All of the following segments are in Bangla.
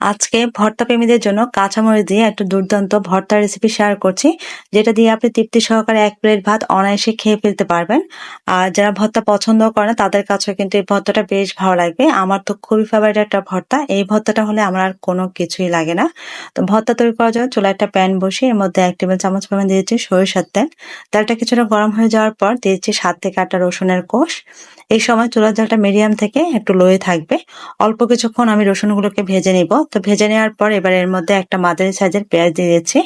আজকে ভর্তা প্রেমীদের জন্য কাঁচামরিচ দিয়ে একটা দুর্দান্ত ভর্তা রেসিপি শেয়ার করছি, যেটা দিয়ে আপনি তৃপ্তি সহকারে এক প্লেট ভাত অনায়াসে খেয়ে ফেলতে পারবেন। আর যারা ভর্তা পছন্দ করে না, তাদের কাছেও কিন্তু এই ভর্তাটা বেশ ভালো লাগবে। আমার তো খুবই ফেভারিট একটা ভর্তা। এই ভর্তাটা হলে আমার আর কোনো কিছুই লাগে না। তো ভর্তা তৈরি করার জন্য চুলা একটা প্যান বসিয়ে এর মধ্যে এক টেবিল চামচ পরিমাণ দিয়েছি সরিষার তেল। তেলটা কিছুটা গরম হয়ে যাওয়ার পর দিয়েছি সাত থেকে আটটা রসুনের কোষ। এই সময় চুলার জালটা মিডিয়াম থেকে একটু লোয়ে থাকবে। অল্প কিছুক্ষণ আমি রসুনগুলোকে ভেজে নিব। তো ভেজে নেওয়ার পর এবার এর মধ্যে একটা মাঝারি সাইজের পেঁয়াজ দিয়ে দিয়েছি।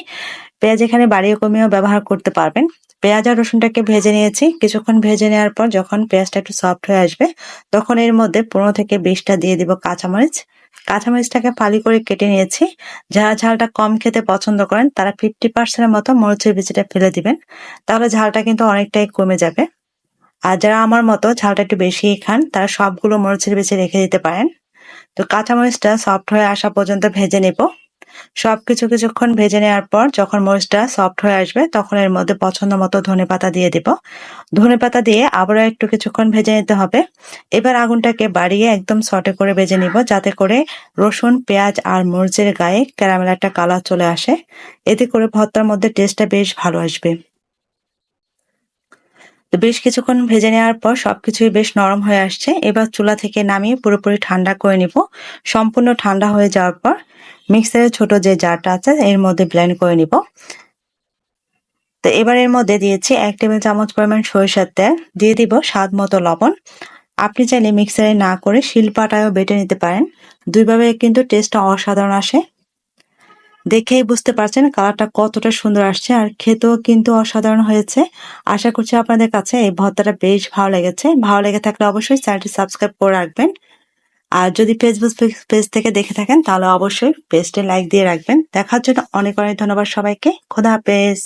পেঁয়াজ এখানে বাড়িয়ে কমিয়েও ব্যবহার করতে পারবেন। পেঁয়াজ আর রসুনটাকে ভেজে নিয়েছি। কিছুক্ষণ ভেজে নেওয়ার পর যখন পেঁয়াজটা একটু সফট হয়ে আসবে, তখন এর মধ্যে পনেরো থেকে বিশটা দিয়ে দিব কাঁচামরিচ। কাঁচামরিচটাকে ফালি করে কেটে নিয়েছি। যারা ঝালটা কম খেতে পছন্দ করেন, তারা ফিফটি পার্সেন্টের মতো মরিচের বিচিটা ফেলে দিবেন। তাহলে ঝালটা কিন্তু অনেকটাই কমে যাবে। আর যারা আমার মতো ঝালটা একটু বেশি খান, তারা সবগুলো মরিচের বেছে রেখে দিতে পারেন। তো কাঁচামরিচটা সফট হয়ে আসা পর্যন্ত ভেজে নেব। সব কিছু কিছুক্ষণ ভেজে নেওয়ার পর যখন মরিচটা সফট হয়ে আসবে, তখন এর মধ্যে পছন্দ মতো ধনে পাতা দিয়ে দিব। ধনে পাতা দিয়ে আবারও একটু কিছুক্ষণ ভেজে নিতে হবে। এবার আগুনটাকে বাড়িয়ে একদম সটে করে ভেজে নিব, যাতে করে রসুন, পেঁয়াজ আর মরিচের গায়ে ক্যারামেল একটা কালার চলে আসে। এতে করে ভর্তার মধ্যে টেস্টটা বেশ ভালো আসবে। তো বেশ কিছুক্ষণ ভেজে নেওয়ার পর সবকিছুই বেশ নরম হয়ে আসছে। এবার চুলা থেকে নামিয়ে পুরোপুরি ঠান্ডা করে নিব। সম্পূর্ণ ঠান্ডা হয়ে যাওয়ার পর মিক্সারের ছোট যে জারটা আছে, এর মধ্যে ব্লেন্ড করে নিব। তো এবার এর মধ্যে দিয়েছি এক টেবিল চামচ পরিমাণ সরিষার তেল। দিয়ে দিব স্বাদ মতো লবণ। আপনি চাইলে মিক্সারে না করে শিলপাটায়ও বেটে নিতে পারেন। দুইভাবে কিন্তু টেস্টটা অসাধারণ আসে। দেখেই বুঝতে পারছেন কালারটা কতটা সুন্দর আসছে আর খেতেও কিন্তু অসাধারণ হয়েছে। আশা করছি আপনাদের কাছে এই ভর্তাটা বেশ ভালো লেগেছে। ভালো লেগে থাকলে অবশ্যই চ্যানেলটি সাবস্ক্রাইব করে রাখবেন। আর যদি ফেসবুক পেজ থেকে দেখে থাকেন তাহলে অবশ্যই পেজটি লাইক দিয়ে রাখবেন। দেখার জন্য অনেক অনেক ধন্যবাদ সবাইকে। খোদা হাফেজ।